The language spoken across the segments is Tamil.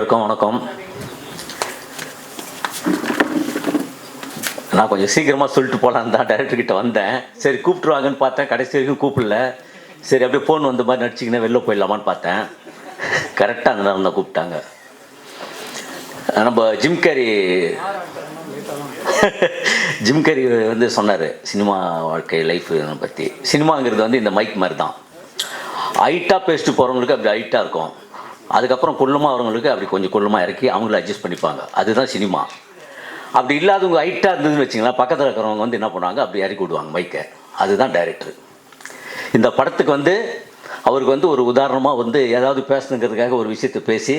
வணக்கம் வணக்கம். நான் கொஞ்சம் சீக்கிரமாக சொல்லிட்டு போகலான்னு தான் டைரக்டர் கிட்ட வந்தேன். சரி கூப்பிட்டுருவாங்கன்னு பார்த்தேன். கடைசி வரைக்கும் கூப்பிடல. சரி அப்படியே ஃபோன் வந்த மாதிரி நடிச்சிங்கன்னா வெளில போயிடலாமான்னு பார்த்தேன். கரெக்டாக அந்த நேரம் தான் கூப்பிட்டாங்க. நம்ம ஜிம் கேரி ஜிம் கேரி வந்து சொன்னார் சினிமா வாழ்க்கை லைஃப் பற்றி சினிமாங்கிறது வந்து இந்த மைக் மாதிரி தான் ஹைட்டாக பேசிட்டு போகிறவங்களுக்கு அப்படி ஹைட்டாக இருக்கும். அதுக்கப்புறம் கொள்ளுமா அவங்களுக்கு அப்படி கொஞ்சம் கொள்ளுமா இறக்கி அவங்கள அட்ஜஸ்ட் பண்ணிப்பாங்க. அதுதான் சினிமா. அப்படி இல்லாதவங்க ஹைட்டாக இருந்ததுன்னு வச்சிங்களேன் பக்கத்தில் இருக்கிறவங்க வந்து என்ன பண்ணுவாங்க? அப்படி இறக்கி விடுவாங்க மைக்கை அதுதான் டைரக்டர் இந்த படத்துக்கு வந்து அவருக்கு வந்து ஒரு உதாரணமாக வந்து ஏதாவது பேசணுங்கிறதுக்காக ஒரு விஷயத்தை பேசி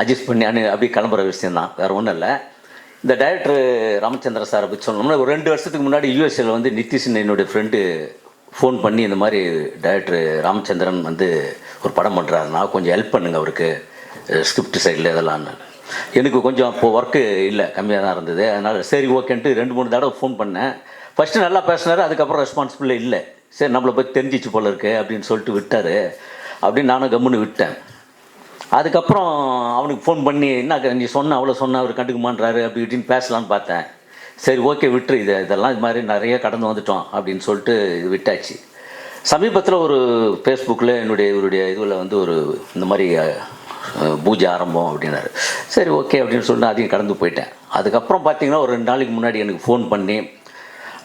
அட்ஜஸ்ட் பண்ணி அனு அப்படி கிளம்புற விஷயந்தான் வேறு ஒன்றும் இல்லை. இந்த டைரக்டர் ராமச்சந்திர சாரை பற்றி சொல்லணும்னா ஒரு ரெண்டு வருஷத்துக்கு முன்னாடி யூஎஸ்ஏல வந்து நிதிஷன் என்னுடைய ஃப்ரெண்டு ஃபோன் பண்ணி இந்த மாதிரி டைரக்டர் ராமச்சந்திரன் வந்து ஒரு படம் பண்ணுறாருன்னா கொஞ்சம் ஹெல்ப் பண்ணுங்க அவருக்கு. ஸ்கிரிப்ட் சைடில் இதெல்லாம்னு எனக்கு கொஞ்சம் இப்போ ஒர்க்கு இல்லை கம்மியாக தான் இருந்தது. அதனால் சரி ஓகேன்ட்டு ரெண்டு மூணு தடவை ஃபோன் பண்ணேன். ஃபஸ்ட்டு நல்லா பேசினார் அதுக்கப்புறம் ரெஸ்பான்சிபிள் இல்லை. சரி நம்மளை போய் தெரிஞ்சிச்சு போல இருக்கு அப்படின்னு சொல்லிட்டு விட்டார். அப்படின்னு நானும் கம்முன்னு விட்டேன். அதுக்கப்புறம் அவனுக்கு ஃபோன் பண்ணி என்ன நீ சொன்ன அவ்வளோ சொன்ன அவர் கண்டுக்குமான்றாரு. அப்படி இப்படின்னு பேசலான்னு பார்த்தேன். சரி ஓகே விட்டுரு இது. இதெல்லாம் இது மாதிரி நிறைய கடந்து வந்துட்டோம் அப்படின்னு சொல்லிட்டு இது விட்டாச்சு. சமீபத்தில் ஒரு ஃபேஸ்புக்கில் என்னுடைய இவருடைய இதில் வந்து ஒரு இந்த மாதிரி பூஜை ஆரம்பம் அப்படின்னாரு. சரி ஓகே அப்படின்னு சொல்லிட்டு அதையும் கடந்து போயிட்டேன். அதுக்கப்புறம் பார்த்தீங்கன்னா ஒரு ரெண்டு நாளைக்கு முன்னாடி எனக்கு ஃபோன் பண்ணி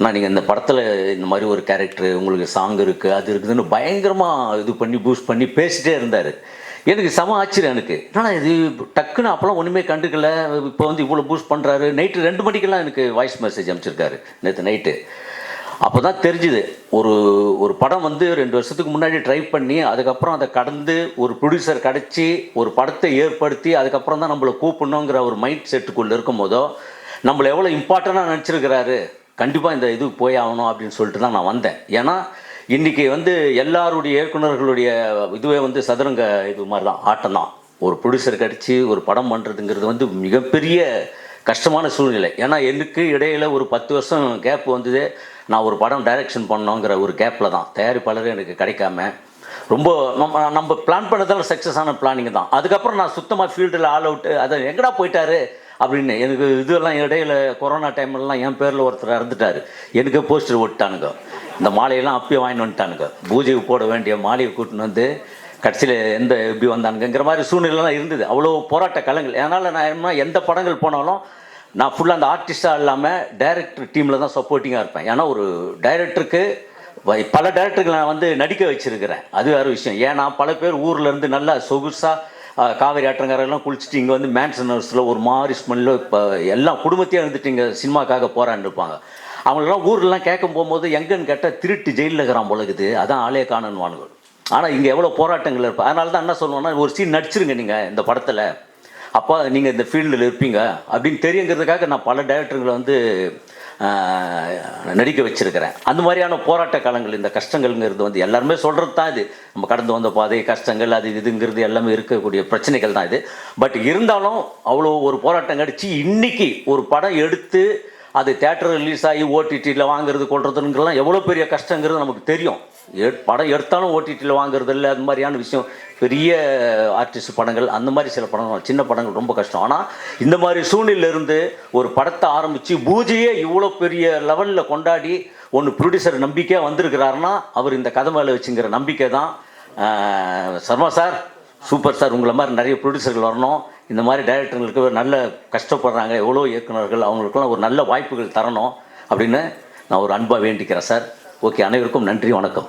நான் நீங்கள் இந்த படத்தில் இந்த மாதிரி ஒரு கேரக்டர் உங்களுக்கு சாங் இருக்குது அது இருக்குதுன்னு பயங்கரமாக இது பண்ணி பூஸ்ட் பண்ணி பேசிகிட்டே இருந்தார். எனக்கு செம ஆச்சரியம் எனக்கு. ஆனால் இது? டக்குன்னு அப்போலாம் ஒன்றுமே கண்டுக்கல. இப்போ வந்து இவ்வளோ பூஸ்ட் பண்ணுறாரு நைட்டு ரெண்டு மணிக்கெல்லாம் எனக்கு வாய்ஸ் மெசேஜ் அனுப்பிச்சிருக்காரு. நேற்று நைட்டு அப்போ தான் தெரிஞ்சுது. ஒரு ஒரு படம் வந்து ரெண்டு வருஷத்துக்கு முன்னாடி ட்ரை பண்ணி அதுக்கப்புறம் அதை கடந்து ஒரு ப்ரொடியூசர் கிடச்சி ஒரு படத்தை ஏற்படுத்தி அதுக்கப்புறம் தான் நம்மளை கூப்பிடணுங்கிற ஒரு மைண்ட் செட்டுக்குள்ளே இருக்கும் போதோ நம்மளை எவ்வளோ இம்பார்ட்டண்ட்டாக நினச்சிருக்கிறாரு? கண்டிப்பாக இந்த இது போய் ஆகணும் அப்படின்னு சொல்லிட்டு தான் நான் வந்தேன். ஏன்னா இன்றைக்கி வந்து எல்லாருடைய இயக்குனர்களுடைய இதுவே வந்து சதுரங்க இது மாதிரி தான் ஆட்டம் தான் ஒரு ப்ரொடியூசர் கடிச்சு ஒரு படம் பண்ணுறதுங்கிறது வந்து மிகப்பெரிய கஷ்டமான சூழ்நிலை. ஏன்னா எனக்கு இடையில ஒரு பத்து வருஷம் கேப் வந்தது. நான் ஒரு படம் டைரக்ஷன் பண்ணோங்கிற ஒரு கேப்பில் தான். தயாரிப்பாளர் எனக்கு கிடைக்காம. ரொம்ப நம்ம நம்ம பிளான் பண்ணதால் சக்ஸஸ் ஆன பிளானிங் தான். அதுக்கப்புறம் நான் சுத்தமாக ஃபீல்டில் ஆல் அவுட்டு அதை எங்கடா போயிட்டாரு? அப்படின்னு எனக்கு இதெல்லாம் இடையில கொரோனா டைம்லலாம் என் பேரில் ஒருத்தர் இறந்துட்டார். எனக்கு போஸ்டர் ஓட்டானுங்க இந்த மாலையெல்லாம் அப்பயே வாங்கிட்டு வந்துட்டானுங்க. பூஜைக்கு போட வேண்டிய மாலையை கூட்டின்னு வந்து கடைசியில் எந்த எப்படி வந்தானுங்கிற மாதிரி சூழ்நிலைலாம் இருந்தது. அவ்வளோ போராட்ட கலங்கள். அதனால் நான் என்ன எந்த படங்கள் போனாலும் நான் ஃபுல்லாக அந்த ஆர்டிஸ்டாக இல்லாமல் டைரக்டர் டீமில் தான் சப்போர்ட்டிங்காக இருப்பேன். ஏன்னா ஒரு டைரக்டருக்கு வ- பல டேரக்டர்கள் நான் வந்து நடிக்க வச்சிருக்கிறேன். அது வேறு விஷயம். ஏன்னா பல பேர் ஊர்லேருந்து நல்லா சொகுசாக காவேரி ஆற்றங்கரெல்லாம் குளிச்சுட்டு இங்கே வந்து மேன்சன் ஹவுஸில் ஒரு மாதிரி ஸ்மெல்லில் இப்போ எல்லாம் குடும்பத்தையே இருந்துட்டு இங்கே சினிமாக்காக போகிறான்னு இருப்பாங்க. அவங்களெல்லாம் ஊர்லாம் கேட்க போகும்போது எங்கன்னு கேட்டால் திருட்டு ஜெயிலில் இருக்கிறான் பொழுகுது அதான் ஆலய காணன் வானுகள் ஆனால் இங்கே எவ்வளோ போராட்டங்கள் இருப்பா அதனால தான் என்ன சொல்லுவோன்னா ஒரு சீன் நடிச்சிருங்க நீங்கள் இந்த படத்தில். அப்போ நீங்கள் இந்த ஃபீல்டில் இருப்பீங்க அப்படின்னு தெரியுங்கிறதுக்காக நான் பல டேரக்டர்களை வந்து நடிக்க வச்சிருக்கிறேன். அந்த மாதிரியான போராட்ட காலங்கள் இந்த கஷ்டங்கள்ங்கிறது வந்து எல்லாருமே சொல்கிறது தான் இது. நம்ம கடந்து வந்த பாதை கஷ்டங்கள் அது இதுங்கிறது எல்லாமே இருக்கக்கூடிய பிரச்சனைகள் தான் இது. பட் இருந்தாலும் அவ்வளோ ஒரு போராட்டம் கடிச்சு இன்னைக்கு ஒரு படம் எடுத்து அது தேட்டர் ரிலீஸ் ஆகி ஓடிடியில் வாங்குறது கொள்றதுங்கிறலாம் எவ்வளோ பெரிய கஷ்டங்கிறது நமக்கு தெரியும். படம் எடுத்தாலும் ஓடிடியில் வாங்குறது இல்லை அது மாதிரியான விஷயம். பெரிய ஆர்டிஸ்ட் படங்கள் அந்த மாதிரி சில படங்கள் சின்ன படங்கள் ரொம்ப கஷ்டம். ஆனால் இந்த மாதிரி சூழ்நிலிருந்து ஒரு படத்தை ஆரம்பித்து பூஜையே இவ்வளோ பெரிய லெவலில் கொண்டாடி ஒன்று ப்ரொடியூசர் நம்பிக்கையாக வந்திருக்கிறாருன்னா அவர் இந்த கதை மேலே வச்சுங்கிற நம்பிக்கை தான் சர்மா சார் சூப்பர் சார் உங்களை மாதிரி நிறைய ப்ரொடியூசர்கள் வரணும். இந்த மாதிரி டைரக்டர்களுக்கு ஒரு நல்ல கஷ்டப்படுறாங்க எவ்வளோ இயக்குநர்கள் அவங்களுக்குலாம் ஒரு நல்ல வாய்ப்புகள் தரணும் அப்படின்னு நான் ஒரு அன்பாக வேண்டிக்கிறேன் சார். ஓகே அனைவருக்கும் நன்றி வணக்கம்.